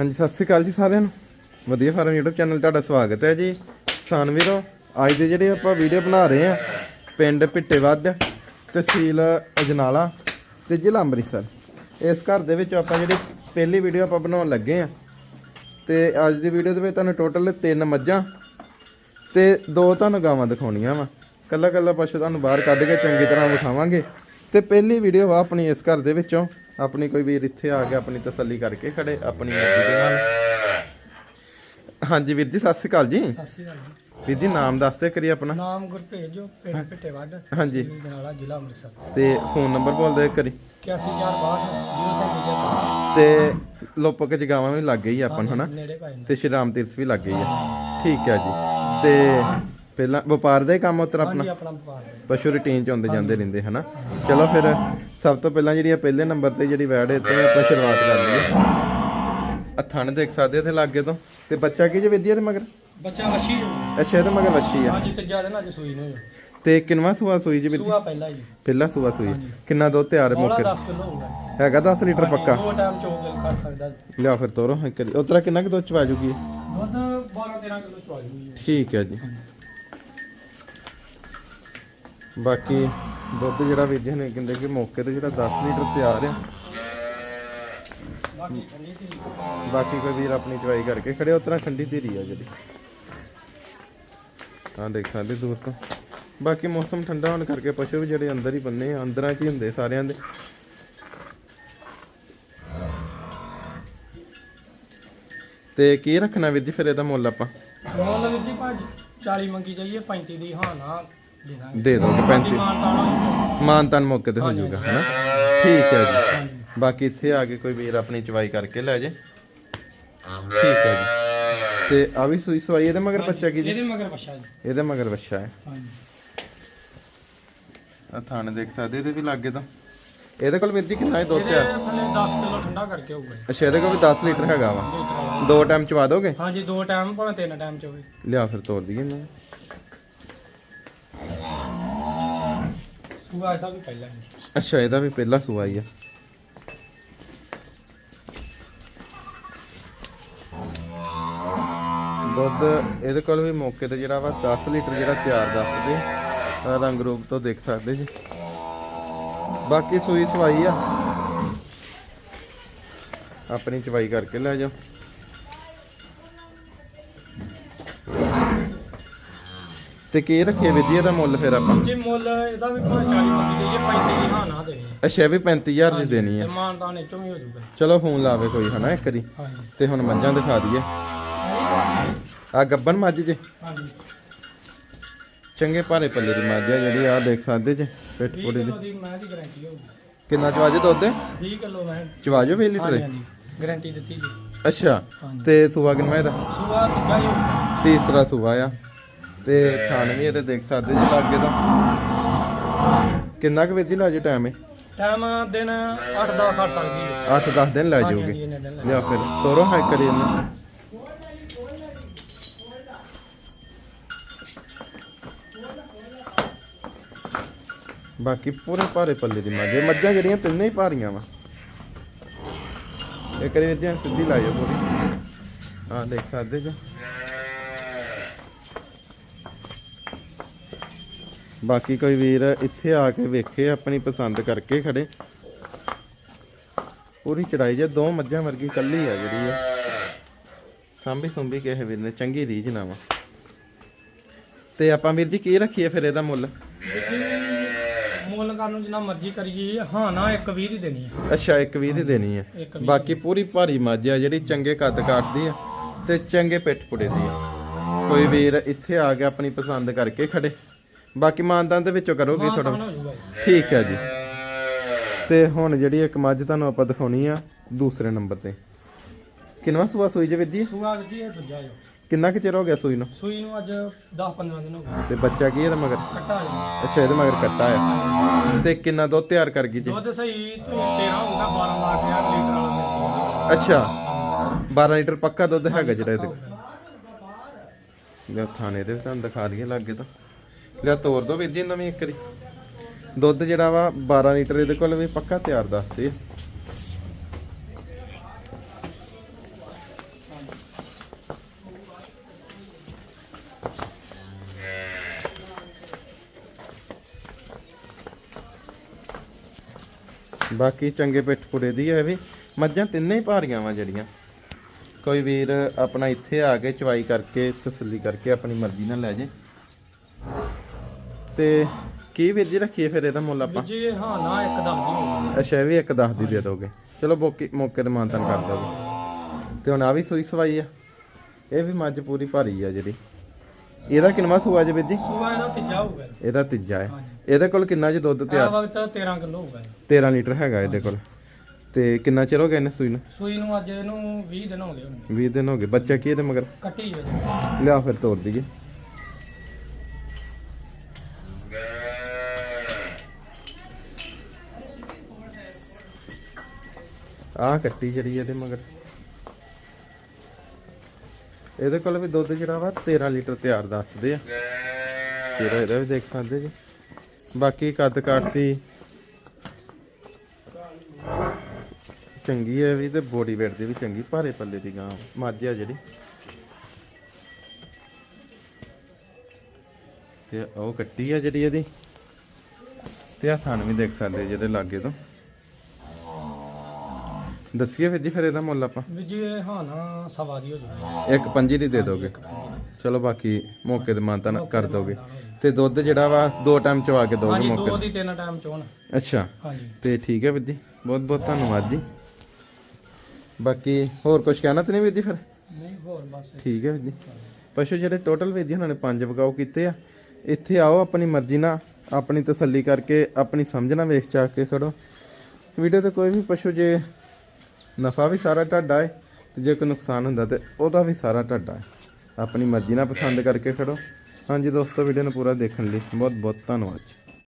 ਹਾਂਜੀ, ਸਤਿ ਸ੍ਰੀ ਅਕਾਲ ਜੀ ਸਾਰਿਆਂ ਨੂੰ। ਵਧੀਆ ਫਾਰਮ YouTube ਚੈਨਲ ਤੁਹਾਡਾ ਸਵਾਗਤ ਹੈ ਜੀ। ਕਿਸਾਨ ਵੀਰੋ, ਅੱਜ ਦੇ ਜਿਹੜੇ ਆਪਾਂ ਵੀਡੀਓ ਬਣਾ ਰਹੇ ਆ ਪਿੰਡ ਪਿੱਟੇਵੱਧ ਤਹਿਸੀਲ ਅਜਨਾਲਾ ਤੇ ਜ਼ਿਲ੍ਹਾ ਅੰਮ੍ਰਿਤਸਰ। ਇਸ ਘਰ ਦੇ ਵਿੱਚ ਆਪਾਂ ਜਿਹੜੀ ਪਹਿਲੀ ਵੀਡੀਓ ਆਪਾਂ ਬਣਾਉਣ ਲੱਗੇ ਆ ਤੇ ਅੱਜ ਦੀ ਵੀਡੀਓ ਦੇ ਵਿੱਚ ਤੁਹਾਨੂੰ ਟੋਟਲ ਤਿੰਨ ਮੱਝਾਂ ਤੇ ਦੋ ਤੁਹਾਨੂੰ ਗਾਵਾਂ ਦਿਖਾਉਣੀਆਂ ਵਾ। ਕੱਲਾ ਕੱਲਾ ਪਸ਼ੂ ਤੁਹਾਨੂੰ ਬਾਹਰ ਕੱਢ ਕੇ ਚੰਗੀ ਤਰ੍ਹਾਂ ਵਿਖਾਵਾਂਗੇ। ਤੇ ਪਹਿਲੀ ਵੀਡੀਓ ਆ ਆਪਣੀ ਇਸ ਘਰ ਦੇ ਵਿੱਚੋਂ। ਆਪਣੀ ਕੋਈ ਵੀਰ ਇੱਥੇ ਆ ਕੇ ਆਪਣੀ ਤਸੱਲੀ ਕਰਕੇ ਖੜੇ ਆਪਣੀ ਮਰਜ਼ੀ ਦੇ ਨਾਲ। ਹਾਂਜੀ ਵੀਰ ਜੀ ਸਤਿ ਸ਼੍ਰੀ ਅਕਾਲ ਜੀ। ਸਤਿ ਸ਼੍ਰੀ ਅਕਾਲ ਜੀ। ਵੀਰ ਜੀ ਨਾਮ ਕਰੀ ਆਪਣਾ। ਨਾਮ ਗੁਰਭੇਜ ਜੋ ਪਿੰਡ ਪਿੱਟੇਵੱਡ ਹਾਂਜੀ। ਤਹਿਸੀਲ ਜਨਾਲਾ ਜ਼ਿਲ੍ਹਾ ਅੰਮ੍ਰਿਤਸਰ। ਤੇ ਫੋਨ ਨੰਬਰ ਬੋਲਦੇ ਕਰੀ 81062 ਤੇ ਲੋਪਕ ਜਗਾਵਾਂ ਵੀ ਲੱਗ ਗਈ ਆਪਾਂ ਨੂੰ ਹਨਾ? ਤੇ ਸ਼੍ਰੀ ਰਾਮ ਤੀਰਥ ਵੀ ਲੱਗ ਗਈ ਆ। ਠੀਕ ਹੈ ਜੀ। ਤੇ ਪਹਿਲਾਂ ਵਪਾਰ ਦਾ ਹੀ ਕੰਮ ਉਤਰ ਆਪਣਾ? ਹਾਂਜੀ ਆਪਣਾ ਵਪਾਰ ਹੈ। ਪਸ਼ੂ ਰੂਟੀਨ ਚ ਆਉਂਦੇ ਜਾਂਦੇ ਰਹਿੰਦੇ ਹਨਾ? ਚਲੋ ਫਿਰ ਸਭ ਤੋਂ ਪਹਿਲਾਂ ਜਿਹੜੀ ਆ ਪਹਿਲੇ ਨੰਬਰ ਤੇ ਜਿਹੜੀ ਵੈੜ ਇੱਥੇ ਆਪਾਂ ਸ਼ੁਰੂਆਤ ਕਰ ਲਈਏ। ਆ ਥਣ ਦੇਖ ਸਕਦੇ ਹੋ ਇੱਥੇ ਲਾਗੇ ਤੋਂ। ਤੇ ਬੱਚਾ ਕੀ ਜੇ ਵਿਦਿਆ ਤੇ ਮਗਰ? ਬੱਚਾ ਵਸ਼ੀ ਅੱਛਾ ਇਹਦੇ ਮਗਰ ਵੱਛੀ ਆ। ਹਾਂਜੀ ਤੀਜਾ ਦਿਨ ਅੱਜ ਸੂਈ ਨੂੰ ਤੇ ਕਿੰਨਵਾ ਸੂਆ ਸੂਈ ਜੀ ਵਿਦਿਆ ਸੂਆ ਪਹਿਲਾ ਜੀ। ਪਹਿਲਾ ਸੂਆ ਸੂਈ। ਕਿੰਨਾ ਦੁੱਧ ਤਿਆਰ ਮੋਲਾ ਮੌਕੇ 10 ਕਿਲੋ ਹੋਊਗਾ। ਹੈਗਾ 10 ਲੀਟਰ ਪੱਕਾ? ਦੋ ਟਾਈਮ ਸਕਦਾ ਲਿਆ ਫਿਰ ਤੋਰੋ ਇੱਕ ਵਾਰੀ। ਉਤਰਾ ਕਿੰਨਾ ਕੁ ਦੁੱਧ ਚ ਪਾ ਜੂਗੀ? ਦੁੱਧ 12 13 ਕਿਲੋ ਚਵਾ ਜੂਗੀ ਠੀਕ ਹੈ ਜੀ। ਬਾਕੀ ਦੁੱਧ ਜਿਹੜਾ ਵੀਰ ਜੀ ਨੇ ਕਹਿੰਦੇ ਕਿ ਮੌਕੇ ਤੇ ਜਿਹੜਾ 10 ਲੀਟਰ ਤਿਆਰ ਆ। ਬਾਕੀ ਕੋਈ ਵੀਰ ਆਪਣੀ ਚਵਾਈ ਕਰਕੇ ਖੜੇ ਉਤਰਾ ਠੰਡੀ ਧੀਰੀ ਆ ਜਿਹੜੀ। ਹਾਂ ਦੇਖ ਸਕਦੇ ਦੂਰ ਤੋਂ ਬਾਕੀ ਮੌਸਮ ਠੰਡਾ ਹੋਣ ਕਰਕੇ ਪਸ਼ੂ ਵੀ ਜਿਹੜੇ ਅੰਦਰ ਹੀ ਬੰਨੇ ਆ, ਅੰਦਰਾਂ 'ਚ ਹੀ ਹੁੰਦੇ ਸਾਰਿਆਂ ਦੇ। ਤੇ ਕੀ ਰੱਖਣਾ ਵੀਰ ਜੀ, ਫਿਰ ਇਹਦਾ ਮੁੱਲ ਆਪਾਂ? ਮੁੱਲ ਵਿੱਚ ਜੀ ਭਾਜੀ 40 ਮੰਗੀ ਜਾਈਏ 35 ਦੀ ਹਾਂ ਨਾ। ਦੇ ਦਾਂਗੇ ਦੇ ਦੋਗੇ 35 ਮਾਨ ਤਾਣਾ ਮਾਨਤਨ ਮੌਕੇ ਤੇ ਹੋ ਜਾਊਗਾ ਹਨਾ? ਠੀਕ ਹੈ ਜੀ। ਬਾਕੀ ਇੱਥੇ ਆ ਕੇ ਕੋਈ ਵੀਰ ਆਪਣੀ ਚਵਾਈ ਕਰਕੇ ਲੈ ਜੇ। ਠੀਕ ਹੈ ਜੀ। ਤੇ ਆ ਵੀ ਸੂਈ ਸਵਾਈ ਇਹਦੇ ਮਗਰ ਬੱਚਾ ਕੀ ਜੀ? ਇਹਦੇ ਮਗਰ ਵਸ਼ਾ ਜੀ। ਇਹਦੇ ਮਗਰ ਬੱਚਾ ਹੈ। ਹਾਂਜੀ। ਆ ਥਾਣੇ ਦੇਖ ਸਕਦੇ ਇਹਦੇ ਵੀ ਲੱਗੇ ਤਾਂ? ਇਹਦੇ ਕੋਲ ਵੀਰ ਜੀ ਕਿੰਨਾ ਹੈ? ਦੁੱਧ ਇਹਦੇ ਆ ਥੱਲੇ 10 ਕਿਲੋ ਠੰਡਾ ਕਰਕੇ ਹੋਊਗਾ ਅੱਛਾ ਇਹਦੇ ਕੋਲ ਵੀ 10 ਲੀਟਰ ਹੈਗਾ ਵਾ। ਦੋ ਟਾਈਮ ਚਵਾ ਦੋਗੇ? ਹਾਂਜੀ ਦੋ ਟਾਈਮ ਭਾਵੇਂ ਤਿੰਨ ਟਾਈਮ ਚ ਹੋਵੇ ਲਿਆ ਫਿਰ ਤੋੜ ਦਈਏ ਨਾ ਸੂਆ ਇਹਦਾ ਵੀ ਪਹਿਲਾਂ ਹੀ ਅੱਛਾ, ਇਹਦਾ ਵੀ ਪਹਿਲਾ ਸੂਆ ਹੀ ਆ। ਦੁੱਧ, ਇਹਦੇ ਕੋਲ ਵੀ ਮੌਕੇ ਤੇ ਜਿਹੜਾ ਵਾ 10 ਲੀਟਰ ਜਿਹੜਾ ਤਿਆਰ ਦੱਸਦੇ ਆਹ ਰੰਗ ਰੂਪ ਤੋਂ ਦੇਖ ਸਕਦੇ ਜੀ। ਬਾਕੀ ਸੂਈ ਸਵਾਈ ਆ। ਆਪਣੀ ਚਵਾਈ ਕਰਕੇ ਲੈ ਜਾਓ। ਤੇ ਕੀ ਰੱਖੀਏ ਵੀਰ ਜੀ ਇਹਦਾ ਮੁੱਲ ਫਿਰ ਆਪਾਂ? ਜੇ ਮੁੱਲ ਇਹਦਾ ਵੀ ਭਾਵੇਂ 40 ਮੰਗੀ ਜਾਈਏ 35 ਦੀ ਹਾਂ ਨਾ ਦੇਣੀ ਅੱਛਾ ਇਹ ਵੀ 35000 ਦੀ ਦੇਣੀ ਤੇ ਆ। ਮਾਨ ਤਾਂ ਨੇ ਚੋਂ ਹੀ ਹੋ ਜਾਊਗਾ। ਚਲੋ ਫੋਨ ਲਾਵੇ ਕੋਈ ਹਨਾ ਇੱਕ ਵਾਰੀ। ਹਾਂਜੀ। ਤੇ ਹੁਣ ਮੱਝਾਂ ਦਿਖਾ ਦਈਏ। ਆ ਗੱਬਨ ਮੱਝ ਜੇ। ਹਾਂਜੀ। ਚੰਗੇ ਭਾਰੇ ਪੱਲੇ ਦੀ ਮੱਝ ਆ ਜਿਹੜੀ ਆ ਦੇਖ ਸਕਦੇ ਜੇ ਪਿੱਠ 20 ਪੁੜੀ ਦੀ। ਕਿਲੋ ਦੀ ਮੈਂ ਦੀ ਗਾਰੰਟੀ ਹੋਊਗੀ। ਕਿੰਨਾ ਚਵਾਜੋ ਦੁੱਧ? 20 ਕਿਲੋ ਮੈਂ ਚਵਾਜੋ 20 ਲੀਟਰ? ਹਾਂਜੀ ਗਾਰੰਟੀ ਦਿੱਤੀ ਜੀ। ਅੱਛਾ ਤੇ ਸੂਆ ਕਿੰਨਾ ਇਹਦਾ? ਸੂਆ ਤੀਜਾ ਹੀ ਤੀਸਰਾ ਸੂਆ ਆ। ਤੇ ਥਾਣ ਵੀ ਇਹਦੇ ਦੇਖ ਸਕਦੇ ਜੇ ਲੱਗੇ ਤਾਂ। ਕਿੰਨਾ ਕੁ ਜੀ ਲਾ ਜੋ ਟਾਈਮ ਹੈ ਟਾਈਮ ਦਿਨ 8-10 ਖੜ ਸਕਦੀ ਹੈ। 8-10 ਦਿਨ ਲੈ ਜਾਓਗੇ। ਲਿਆ ਫਿਰ ਤੋਰੋ ਹਾਈ ਕਰੀ ਇਹਨੂੰ ਬਾਕੀ ਪੂਰੇ ਭਾਰੇ ਪੱਲੇ ਦੀ ਮੱਝ ਮੱਝਾਂ ਜਿਹੜੀਆਂ ਤਿੰਨੇ ਹੀ ਭਾਰੀਆਂ ਵਾ। ਇੱਕ ਵਾਰੀ ਜੀ ਸਿੱਧੀ ਲਾਇਓ ਪੂਰੀ। ਹਾਂ ਦੇਖ ਸਕਦੇ ਜੀ। ਬਾਕੀ ਕੋਈ ਵੀਰ ਇੱਥੇ ਆ ਕੇ ਵੇਖੇ ਆਪਣੀ ਪਸੰਦ ਕਰਕੇ ਖੜੇ। ਪੂਰੀ ਚੜਾਈ ਜੇ ਦੋ ਮੱਝਾਂ ਵਰਗੀ ਕੱਲੀ ਆ ਜਿਹੜੀ ਆ। ਸਾਂਭੀ ਸੁੰਭੀ ਕਿਸੇ ਵੀਰ ਨੇ ਚੰਗੀ ਰੀਝ ਨਾ ਵਾ। ਤੇ ਆਪਾਂ ਵੀਰ ਜੀ ਕੀ ਰੱਖੀਏ ਫਿਰ ਇਹਦਾ ਮੁੱਲ? ਮੁੱਲ ਕਰਨ ਨੂੰ ਜਿੰਨਾ ਮਰਜ਼ੀ ਕਰੀਏ ਹਾਂ ਨਾ ਇੱਕ 20 ਦੀ ਦੇਣੀ ਹੈ ਅੱਛਾ ਇੱਕ 20 ਦੀ ਦੇਣੀ ਵੀਹ ਬਾਕੀ ਪੂਰੀ ਭਾਰੀ ਮੱਝ ਆ ਜਿਹੜੀ ਚੰਗੇ ਕੱਦ ਕਾਟਦੀ ਆ ਤੇ ਚੰਗੇ ਪਿੱਠ ਪੁੜੇ ਦੀ ਆ। ਕੋਈ ਵੀਰ ਇੱਥੇ ਆ ਕੇ ਆਪਣੀ ਪਸੰਦ ਕਰਕੇ ਖੜੇ। ਬਾਕੀ ਮਾਨਦਾਨ ਦੇ ਵਿੱਚੋਂ ਕਰੋਗੇ ਥੋੜਾ ਤਾਨ ਹੋ ਜਾਊਗਾ ਜੀ। ਠੀਕ ਹੈ ਜੀ। ਤੇ ਹੁਣ ਜਿਹੜੀ ਇੱਕ ਮੱਝ ਤੁਹਾਨੂੰ ਆਪਾਂ ਦਿਖਾਉਣੀ ਆ ਦੂਸਰੇ ਨੰਬਰ ਤੇ। ਕਿੰਨਵਾ ਸੂਆ ਸੂਈ ਜੇ ਵੀਰ ਜੀ? ਸੂਆ ਜੀ ਇਹ ਦੂਜਾ ਜੀ ਕਿੰਨਾ ਕੁ ਚਿਰ ਹੋ ਗਿਆ ਸੂਈ ਨੂੰ? ਸੂਈ ਨੂੰ ਅੱਜ 10-15 ਦਿਨ ਹੋ ਗਏ। ਤੇ ਬੱਚਾ ਕੀ ਇਹਦਾ ਮਗਰ? ਕੱਟਾ ਜੀ। ਅੱਛਾ ਇਹਦੇ ਮਗਰ ਕੱਟਾ ਆ ਤੇ ਕਿੰਨਾ ਦੁੱਧ ਤਿਆਰ ਕਰ ਗਈ ਜੀ? ਦੁੱਧ ਸਹੀ 13 ਹੋਊਗਾ 12 ਲੱਖ ਯਾਰ ਲੀਟਰ ਵਾਲਾ ਮਿਲਦਾ ਅੱਛਾ 12 ਲੀਟਰ ਪੱਕਾ ਦੁੱਧ ਹੈਗਾ ਜਿਹੜਾ ਇਹਦੇ ਲਿਆ ਥਾਣੇ ਦੇ ਵੀ ਤੁਹਾਨੂੰ ਦਿਖਾ ਦਈਏ ਲੱਗੇ ਤਾਂ। ਲਿਆ ਤੋਰ ਦੋ ਵੀਰ ਜੀ ਇਹਨਾਂ ਇੱਕ ਵਾਰੀ। ਦੁੱਧ ਜਿਹੜਾ ਵਾ 12 ਲੀਟਰ ਇਹਦੇ ਕੋਲ ਵੀ ਪੱਕਾ ਤਿਆਰ ਦੱਸਦੇ ਆ ਬਾਕੀ ਚੰਗੇ ਪਿੱਠ ਪੁੜੇ ਦੀ ਹੈ ਵੀ। ਮੱਝਾਂ ਤਿੰਨੇ ਹੀ ਭਾਰੀਆਂ ਵਾ ਜਿਹੜੀਆਂ। ਕੋਈ ਵੀਰ ਆਪਣਾ ਇੱਥੇ ਆ ਕੇ ਚਵਾਈ ਕਰਕੇ, ਤਸੱਲੀ ਕਰਕੇ ਆਪਣੀ ਮਰਜ਼ੀ ਨਾਲ ਲੈ ਜੇ। ਤੇ ਕੀ ਵੀਰ ਜੀ ਰੱਖੀਏ ਫਿਰ ਇਹਦਾ ਮੁੱਲ ਆਪਾਂ? ਜੀ ਹਾਂ ਨਾ ਇੱਕ ਦਮ ਅੱਛਾ ਇਹ ਵੀ ਇੱਕ 10 ਦੀ ਦੇ ਦੋਗੇ। ਚਲੋ ਮੌਕੇ ਮੌਕੇ ਤੇ ਮਾਨਤਨ ਕਰ ਦੋਗੇ। ਤੇ ਹੁਣ ਆ ਵੀ ਸੂਈ ਸਵਾਈ ਆ। ਇਹ ਵੀ ਮੱਝ ਪੂਰੀ ਭਾਰੀ ਆ ਜਿਹੜੀ। ਇਹਦਾ ਕਿੰਨਵਾ ਸੂਆ ਜੇ ਵੀਰ ਜੀ? ਸੂਆ ਇਹਦਾ ਤੀਜਾ ਹੋਊਗਾ। ਇਹਦਾ ਤੀਜਾ ਹੈ। ਇਹਦੇ ਕੋਲ ਕਿੰਨਾ ਜੀ ਦੁੱਧ ਤਿਆਰ? ਵਕਤ 13 ਕਿਲੋ ਹੋਊਗਾ ਜੀ। 13 ਲੀਟਰ ਹੈਗਾ ਇਹਦੇ ਕੋਲ। ਤੇ ਕਿੰਨਾ ਚਿਰ ਹੋ ਗਿਆ ਇਹਨੇ ਸੂਈ ਨੂੰ? ਸੂਈ ਨੂੰ ਅੱਜ ਇਹਨੂੰ 20 ਦਿਨ ਹੋ ਗਏ ਹੁਣ। 20 ਦਿਨ ਹੋ ਗਏ। ਬੱਚਾ ਕੀ ਇਹਦੇ ਮਗਰ? ਕੱਟੀ ਹੋ। ਜੀ ਲਿਆ ਫਿਰ ਤੋੜ ਦਈਏ। ਆਹ ਕੱਟੀ ਜਿਹੜੀ ਇਹਦੇ ਮਗਰ। ਇਹਦੇ ਕੋਲ ਵੀ ਦੁੱਧ ਜਿਹੜਾ ਵਾ 13 ਲੀਟਰ ਤਿਆਰ ਦੱਸਦੇ ਆ। ਤੇਰਾ ਇਹਦਾ ਵੀ ਦੇਖ ਸਕਦੇ ਜੀ। ਬਾਕੀ ਕੱਦ ਕਾਟਦੀ ਚੰਗੀ ਹੈ ਵੀ ਤੇ ਬੋਡੀ weight ਦੀ ਵੀ ਚੰਗੀ, ਭਾਰੇ ਪੱਲੇ ਦੀ ਗਾਂ ਮੱਝ ਆ ਜਿਹੜੀ। ਤੇ ਉਹ ਕੱਟੀ ਆ ਜਿਹੜੀ ਇਹਦੀ। ਤੇ ਆ ਥਣ ਵੀ ਦੇਖ ਸਕਦੇ ਜਿਹਦੇ ਲਾਗੇ ਤੋਂ। ਦੱਸੀਏ ਫਿਰ ਜੀ ਫਿਰ ਇਹਦਾ ਮੁੱਲ ਆਪਾਂ। ਵੀਰ ਜੀ ਇਹ ਹਾਂ ਨਾ ਸਵਾ ਦੀ ਹੋ ਜੂਗੀ ਇੱਕ ਪੰਜੀ ਦੀ ਦੇ ਦੋਗੇ। ਚਲੋ ਬਾਕੀ ਮੌਕੇ ਤੇ ਮਾਨਤਾ ਨਾ ਕਰ ਦੋਗੇ। ਤੇ ਦੁੱਧ ਜਿਹੜਾ ਵਾ ਦੋ ਟਾਈਮ ਚਵਾ ਕੇ ਦੋਗੇ ਹਾਂਜੀ ਮੌਕੇ ਦੋ ਦੀ ਤਿੰਨ ਟਾਈਮ ਚੋਣ। ਅੱਛਾ। ਹਾਂਜੀ। ਤੇ ਠੀਕ ਹੈ ਵੀਰ ਜੀ ਬਹੁਤ ਬਹੁਤ ਧੰਨਵਾਦ ਜੀ। ਬਾਕੀ ਹੋਰ ਕੁਝ ਕਹਿਣਾ ਤੇ ਨਹੀਂ ਵੀਰ ਜੀ ਫਿਰ? ਨਹੀਂ ਹੋਰ ਬਸ। ਠੀਕ ਹੈ ਵੀਰ ਜੀ। ਪਸ਼ੂ ਜਿਹੜੇ ਟੋਟਲ ਵੀਰ ਜੀ ਉਹਨਾਂ ਨੇ ਪੰਜ ਵਗਾਓ ਕੀਤੇ ਆ। ਇੱਥੇ ਆਓ ਆਪਣੀ ਮਰਜ਼ੀ ਨਾਲ ਆਪਣੀ ਤਸੱਲੀ ਕਰਕੇ ਆਪਣੀ ਸਮਝ ਨਾਲ ਵੇਖ ਚਾ ਕੇ ਖੜੋ। ਵੀਡੀਓ ਤੇ ਕੋਈ ਵੀ ਪਸ਼ੂ ਜੇ ਨਫਾ ਵੀ ਸਾਰਾ ਤੁਹਾਡਾ ਹੈ ਤੇ ਜੇ ਕੋਈ ਨੁਕਸਾਨ ਹੁੰਦਾ ਤੇ ਉਹਦਾ ਵੀ ਸਾਰਾ ਤੁਹਾਡਾ ਹੈ ਆਪਣੀ ਮਰਜ਼ੀ ਨਾਲ ਪਸੰਦ ਕਰਕੇ ਖੜੋ। ਹਾਂਜੀ ਦੋਸਤੋ ਵੀਡੀਓ ਨੂੰ ਪੂਰਾ ਦੇਖਣ ਲਈ ਬਹੁਤ ਬਹੁਤ ਧੰਨਵਾਦ ਜੀ।